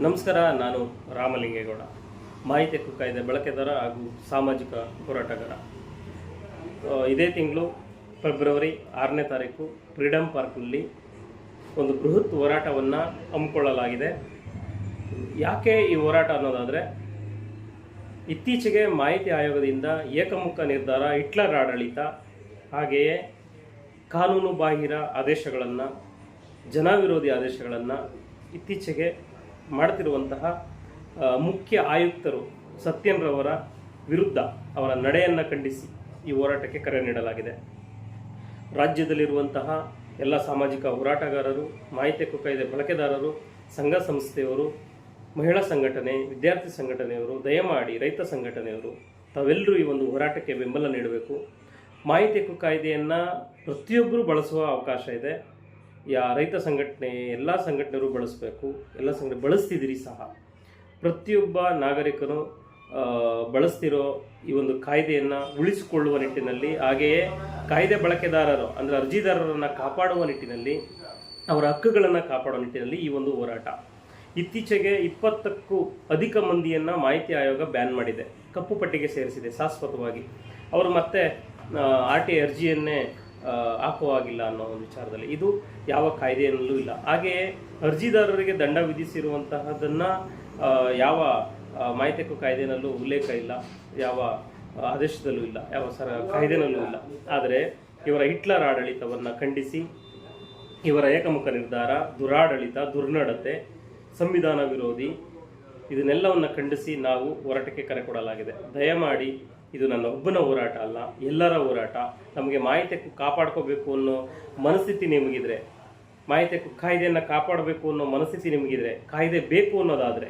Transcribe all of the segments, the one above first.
ನಮಸ್ಕಾರ, ನಾನು ರಾಮಲಿಂಗೇಗೌಡ. ಮಾಹಿತಿ ಹಕ್ಕು ಕಾಯ್ದೆ ಬಳಕೆದಾರ ಹಾಗೂ ಸಾಮಾಜಿಕ ಹೋರಾಟಗಾರ. ಇದೇ ತಿಂಗಳು ಫೆಬ್ರವರಿ ಆರನೇ ತಾರೀಕು ಫ್ರೀಡಮ್ ಪಾರ್ಕ್ನಲ್ಲಿ ಒಂದು ಬೃಹತ್ ಹೋರಾಟವನ್ನು ಹಮ್ಮಿಕೊಳ್ಳಲಾಗಿದೆ. ಯಾಕೆ ಈ ಹೋರಾಟ ಅನ್ನೋದಾದರೆ, ಇತ್ತೀಚೆಗೆ ಮಾಹಿತಿ ಆಯೋಗದಿಂದ ಏಕಮುಖ ನಿರ್ಧಾರ ಹಿಟ್ಲರ್ ಆಡಳಿತ ಹಾಗೆಯೇ ಕಾನೂನು ಬಾಹಿರ ಆದೇಶಗಳನ್ನು, ಜನವಿರೋಧಿ ಆದೇಶಗಳನ್ನು ಇತ್ತೀಚೆಗೆ ಮಾಡ್ತಿರುವಂತಹ ಮುಖ್ಯ ಆಯುಕ್ತರು ಸತ್ಯನ್ರವರ ವಿರುದ್ಧ ಅವರ ನಡೆಯನ್ನು ಖಂಡಿಸಿ ಈ ಹೋರಾಟಕ್ಕೆ ಕರೆ ನೀಡಲಾಗಿದೆ. ರಾಜ್ಯದಲ್ಲಿರುವಂತಹ ಎಲ್ಲ ಸಾಮಾಜಿಕ ಹೋರಾಟಗಾರರು, ಮಾಹಿತಿ ಹಕ್ಕು ಕಾಯ್ದೆ ಬಳಕೆದಾರರು, ಸಂಘ ಸಂಸ್ಥೆಯವರು, ಮಹಿಳಾ ಸಂಘಟನೆ, ವಿದ್ಯಾರ್ಥಿ ಸಂಘಟನೆಯವರು, ದಯಮಾಡಿ ರೈತ ಸಂಘಟನೆಯವರು, ತಾವೆಲ್ಲರೂ ಈ ಒಂದು ಹೋರಾಟಕ್ಕೆ ಬೆಂಬಲ ನೀಡಬೇಕು. ಮಾಹಿತಿ ಹಕ್ಕು ಕಾಯ್ದೆಯನ್ನು ಪ್ರತಿಯೊಬ್ಬರೂ ಬಳಸುವ ಅವಕಾಶ ಇದೆ. ಯಾ ರೈತ ಸಂಘಟನೆ ಎಲ್ಲ ಸಂಘಟನೆಗಳು ಬಳಸಬೇಕು, ಎಲ್ಲ ಸಂಘಟನೆ ಬಳಸ್ತಿದ್ದೀರಿ ಸಹ. ಪ್ರತಿಯೊಬ್ಬ ನಾಗರಿಕನು ಬಳಸ್ತಿರೋ ಈ ಒಂದು ಕಾಯ್ದೆಯನ್ನು ಉಳಿಸಿಕೊಳ್ಳುವ ನಿಟ್ಟಿನಲ್ಲಿ, ಹಾಗೆಯೇ ಕಾಯ್ದೆ ಬಳಕೆದಾರರು, ಅಂದರೆ ಅರ್ಜಿದಾರರನ್ನು ಕಾಪಾಡುವ ನಿಟ್ಟಿನಲ್ಲಿ, ಅವರ ಹಕ್ಕುಗಳನ್ನು ಕಾಪಾಡುವ ನಿಟ್ಟಿನಲ್ಲಿ ಈ ಒಂದು ಹೋರಾಟ. ಇತ್ತೀಚೆಗೆ ಇಪ್ಪತ್ತಕ್ಕೂ ಅಧಿಕ ಮಂದಿಯನ್ನು ಮಾಹಿತಿ ಆಯೋಗ ಬ್ಯಾನ್ ಮಾಡಿದೆ, ಕಪ್ಪು ಪಟ್ಟಿಗೆ ಸೇರಿಸಿದೆ, ಶಾಶ್ವತವಾಗಿ. ಅವರು ಮತ್ತೆ ಆರ್ ಟಿ ಅರ್ಜಿಯನ್ನೇ ಹಾಕುವಾಗಿಲ್ಲ ಅನ್ನೋ ಒಂದು ವಿಚಾರದಲ್ಲಿ. ಇದು ಯಾವ ಕಾಯ್ದೆಯಲ್ಲೂ ಇಲ್ಲ. ಹಾಗೆಯೇ ಅರ್ಜಿದಾರರಿಗೆ ದಂಡ ವಿಧಿಸಿರುವಂತಹದನ್ನು ಯಾವ ಮಾಹಿತಿ ಹಕ್ಕು ಕಾಯ್ದೆನಲ್ಲೂ ಉಲ್ಲೇಖ ಇಲ್ಲ. ಯಾವ ಆದೇಶದಲ್ಲೂ ಇಲ್ಲ. ಯಾವ ಸರ ಕಾಯ್ದೆಯಲ್ಲೂ ಇಲ್ಲ. ಆದರೆ ಇವರ ಹಿಟ್ಲರ್ ಆಡಳಿತವನ್ನು ಖಂಡಿಸಿ, ಇವರ ಏಕಮುಖ ನಿರ್ಧಾರ, ದುರಾಡಳಿತ, ದುರ್ನಡತೆ, ಸಂವಿಧಾನ ವಿರೋಧಿ, ಇದನ್ನೆಲ್ಲವನ್ನು ಖಂಡಿಸಿ ನಾವು ಹೋರಾಟಕ್ಕೆ ಕರೆ ಕೊಡಲಾಗಿದೆ. ದಯಮಾಡಿ ಇದು ನನ್ನ ಒಬ್ಬನ ಹೋರಾಟ ಅಲ್ಲ, ಎಲ್ಲರ ಹೋರಾಟ. ನಮಗೆ ಮಾಹಿತಿ ಕಾಪಾಡ್ಕೋಬೇಕು ಅನ್ನೋ ಮನಸ್ಥಿತಿ ನಿಮಗಿದ್ರೆ ಮಾಹಿತಿ ಕಾಯ್ದೆಯನ್ನು ಕಾಪಾಡಬೇಕು ಅನ್ನೋ ಮನಸ್ಥಿತಿ ನಿಮಗಿದ್ರೆ, ಕಾಯ್ದೆ ಬೇಕು ಅನ್ನೋದಾದರೆ,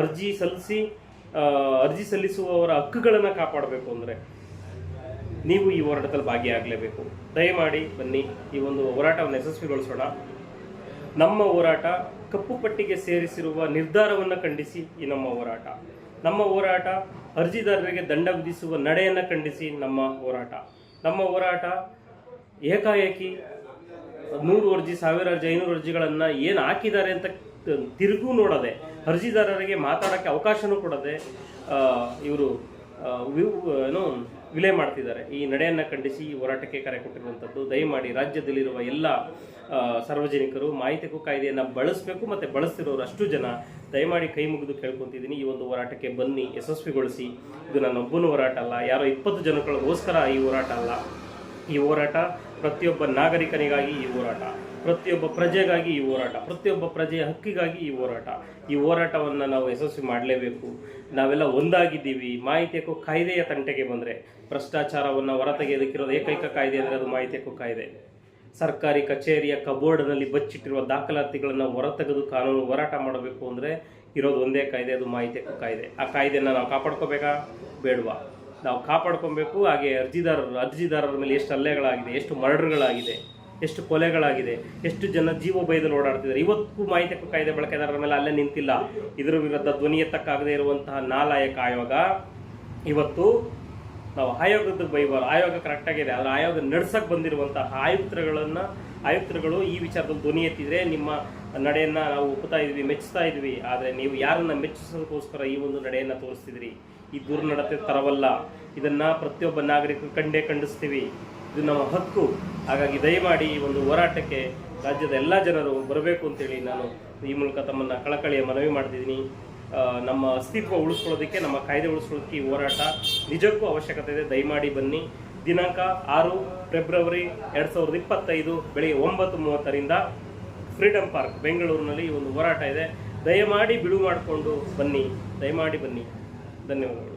ಅರ್ಜಿ ಸಲ್ಲಿಸಿ ಅರ್ಜಿ ಸಲ್ಲಿಸುವವರ ಹಕ್ಕುಗಳನ್ನು ಕಾಪಾಡಬೇಕು ಅಂದರೆ ನೀವು ಈ ಹೋರಾಟದಲ್ಲಿ ಭಾಗಿಯಾಗಲೇಬೇಕು. ದಯಮಾಡಿ ಬನ್ನಿ ಈ ಒಂದು ಹೋರಾಟವನ್ನು ಯಶಸ್ವಿಗೊಳಿಸೋಣ. ನಮ್ಮ ಹೋರಾಟ ಕಪ್ಪು ಪಟ್ಟಿಗೆ ಸೇರಿಸಿರುವ ನಿರ್ಧಾರವನ್ನು ಖಂಡಿಸಿ ಈ ನಮ್ಮ ಹೋರಾಟ. ನಮ್ಮ ಹೋರಾಟ ಅರ್ಜಿದಾರರಿಗೆ ದಂಡ ವಿಧಿಸುವ ನಡೆಯನ್ನು ಖಂಡಿಸಿ ನಮ್ಮ ಹೋರಾಟ. ನಮ್ಮ ಹೋರಾಟ ಏಕಾಏಕಿ ನೂರು ಅರ್ಜಿ, ಸಾವಿರ ಅರ್ಜಿ, ಐನೂರು ಅರ್ಜಿಗಳನ್ನು ಏನು ಹಾಕಿದ್ದಾರೆ ಅಂತ ತಿರುಗೂ ನೋಡದೆ, ಅರ್ಜಿದಾರರಿಗೆ ಮಾತಾಡೋಕ್ಕೆ ಅವಕಾಶನೂ ಕೊಡದೆ ಇವರು ಏನು, ವಿಲೆ ಮಾಡ್ತಿದ್ದಾರೆ. ಈ ನಡೆಯನ್ನು ಖಂಡಿಸಿ ಈ ಹೋರಾಟಕ್ಕೆ ಕರೆ ಕೊಟ್ಟಿರುವಂಥದ್ದು ದಯಮಾಡಿ ರಾಜ್ಯದಲ್ಲಿರುವ ಎಲ್ಲ ಸಾರ್ವಜನಿಕರು ಮಾಹಿತಿ ಹಕ್ಕು ಕಾಯ್ದೆಯನ್ನು ಬಳಸಬೇಕು ಮತ್ತು ಬಳಸ್ತಿರೋರು ಅಷ್ಟು ಜನ. ದಯಮಾಡಿ ಕೈ ಮುಗಿದು ಕೇಳ್ಕೊತಿದ್ದೀನಿ. ಈ ಒಂದು ಹೋರಾಟಕ್ಕೆ ಬನ್ನಿ, ಯಶಸ್ವಿಗೊಳಿಸಿ. ಇದು ನನ್ನೊಬ್ಬನ ಹೋರಾಟ ಅಲ್ಲ, ಯಾರೋ ಇಪ್ಪತ್ತು ಜನಗಳಿಗೋಸ್ಕರ ಈ ಹೋರಾಟ ಅಲ್ಲ. ಈ ಹೋರಾಟ ಪ್ರತಿಯೊಬ್ಬ ನಾಗರಿಕನಿಗಾಗಿ ಈ ಹೋರಾಟ, ಪ್ರತಿಯೊಬ್ಬ ಪ್ರಜೆಗಾಗಿ ಈ ಹೋರಾಟ, ಪ್ರತಿಯೊಬ್ಬ ಪ್ರಜೆಯ ಹಕ್ಕಿಗಾಗಿ ಈ ಹೋರಾಟ. ಈ ಹೋರಾಟವನ್ನು ನಾವು ಯಶಸ್ವಿ ಮಾಡಲೇಬೇಕು. ನಾವೆಲ್ಲ ಒಂದಾಗಿದ್ದೀವಿ. ಮಾಹಿತಿ ಹಕ್ಕು ಕಾಯ್ದೆಯ ತಂಟೆಗೆ ಬಂದರೆ, ಭ್ರಷ್ಟಾಚಾರವನ್ನು ಹೊರತೆಗೆಯೋದಕ್ಕಿರೋದು ಏಕೈಕ ಕಾಯ್ದೆ ಅಂದರೆ ಅದು ಮಾಹಿತಿ ಹಕ್ಕು ಕಾಯ್ದೆ. ಸರ್ಕಾರಿ ಕಚೇರಿಯ ಕಬೋರ್ಡ್ನಲ್ಲಿ ಬಚ್ಚಿಟ್ಟಿರುವ ದಾಖಲಾತಿಗಳನ್ನು ಹೊರತೆಗೆದು ಕಾನೂನು ಹೋರಾಟ ಮಾಡಬೇಕು ಅಂದರೆ ಇರೋದು ಒಂದೇ ಕಾಯ್ದೆ, ಅದು ಮಾಹಿತಿ ಹಕ್ಕು ಕಾಯ್ದೆ. ಆ ಕಾಯ್ದೆಯನ್ನು ನಾವು ಕಾಪಾಡ್ಕೋಬೇಕಾ? ಬೇಡವಾ? ನಾವು ಕಾಪಾಡ್ಕೊಬೇಕು. ಹಾಗೆ ಅರ್ಜಿದಾರರು, ಅರ್ಜಿದಾರರ ಮೇಲೆ ಎಷ್ಟು ಹಲ್ಲೆಗಳಾಗಿದೆ, ಎಷ್ಟು ಮರ್ಡರ್ಗಳಾಗಿದೆ, ಎಷ್ಟು ಕೊಲೆಗಳಾಗಿದೆ, ಎಷ್ಟು ಜನ ಜೀವ ಭಯದಲ್ಲಿ ಓಡಾಡ್ತಿದ್ದಾರೆ. ಇವತ್ತು ಮಾಹಿತಿ ಹಕ್ಕು ಕಾಯ್ದೆ ಬಳಕೆದಾರರ ಮೇಲೆ ಅಲ್ಲೇ ನಿಂತಿಲ್ಲ. ಇದರ ವಿರುದ್ಧ ಧ್ವನಿ ಎತ್ತಕ್ಕಾಗದೇ ಇರುವಂತಹ ನಾಲಾಯಕ ಆಯೋಗ ಇವತ್ತು ನಾವು ಆಯೋಗದ ಬೈಬಾರ ಆಯೋಗ ಕರೆಕ್ಟಾಗಿದೆ ಆದರೆ ಆಯೋಗ ನಡ್ಸಕ್ಕೆ ಬಂದಿರುವಂತಹ ಆಯುಕ್ತರುಗಳನ್ನು, ಆಯುಕ್ತರುಗಳು ಈ ವಿಚಾರದಲ್ಲಿ ಧ್ವನಿ ಎತ್ತಿದ್ರೆ ನಿಮ್ಮ ನಡೆಯನ್ನು ನಾವು ಒಪ್ಪುತ್ತಾ ಇದ್ವಿ ಮೆಚ್ಚುತ್ತಾ ಇದ್ವಿ. ಆದರೆ ನೀವು ಯಾರನ್ನ ಮೆಚ್ಚಿಸೋದಕ್ಕೋಸ್ಕರ ಈ ಒಂದು ನಡೆಯನ್ನು ತೋರಿಸ್ತಿದ್ರಿ? ಈ ದುರ್ನಡತೆ ತರವಲ್ಲ. ಇದನ್ನು ಪ್ರತಿಯೊಬ್ಬ ನಾಗರಿಕರು ಕಂಡೇ ಖಂಡಿಸ್ತೀವಿ. ಇದು ನಮ್ಮ ಹಕ್ಕು. ಹಾಗಾಗಿ ದಯಮಾಡಿ ಈ ಒಂದು ಹೋರಾಟಕ್ಕೆ ರಾಜ್ಯದ ಎಲ್ಲ ಜನರು ಬರಬೇಕು ಅಂತೇಳಿ ನಾನು ಈ ಮೂಲಕ ತಮ್ಮನ್ನು ಕಳಕಳಿಯ ಮನವಿ ಮಾಡ್ತಿದ್ದೀನಿ. ನಮ್ಮ ಅಸ್ತಿತ್ವ ಉಳಿಸ್ಕೊಳ್ಳೋದಕ್ಕೆ, ನಮ್ಮ ಕಾಯ್ದೆ ಉಳಿಸ್ಕೊಳ್ಳೋದಕ್ಕೆ ಈ ಹೋರಾಟ ನಿಜಕ್ಕೂ ಅವಶ್ಯಕತೆ ಇದೆ. ದಯಮಾಡಿ ಬನ್ನಿ. ದಿನಾಂಕ ಆರು ಫೆಬ್ರವರಿ ಎರಡು ಸಾವಿರದ ಇಪ್ಪತ್ತೈದು ಬೆಳಿಗ್ಗೆ ಒಂಬತ್ತು ಮೂವತ್ತರಿಂದ ಫ್ರೀಡಮ್ ಪಾರ್ಕ್, ಬೆಂಗಳೂರಿನಲ್ಲಿ ಈ ಒಂದು ಹೋರಾಟ ಇದೆ. ದಯಮಾಡಿ ಬಿಡುವು ಮಾಡಿಕೊಂಡು ಬನ್ನಿ. ದಯಮಾಡಿ ಬನ್ನಿ. ಧನ್ಯವಾದಗಳು.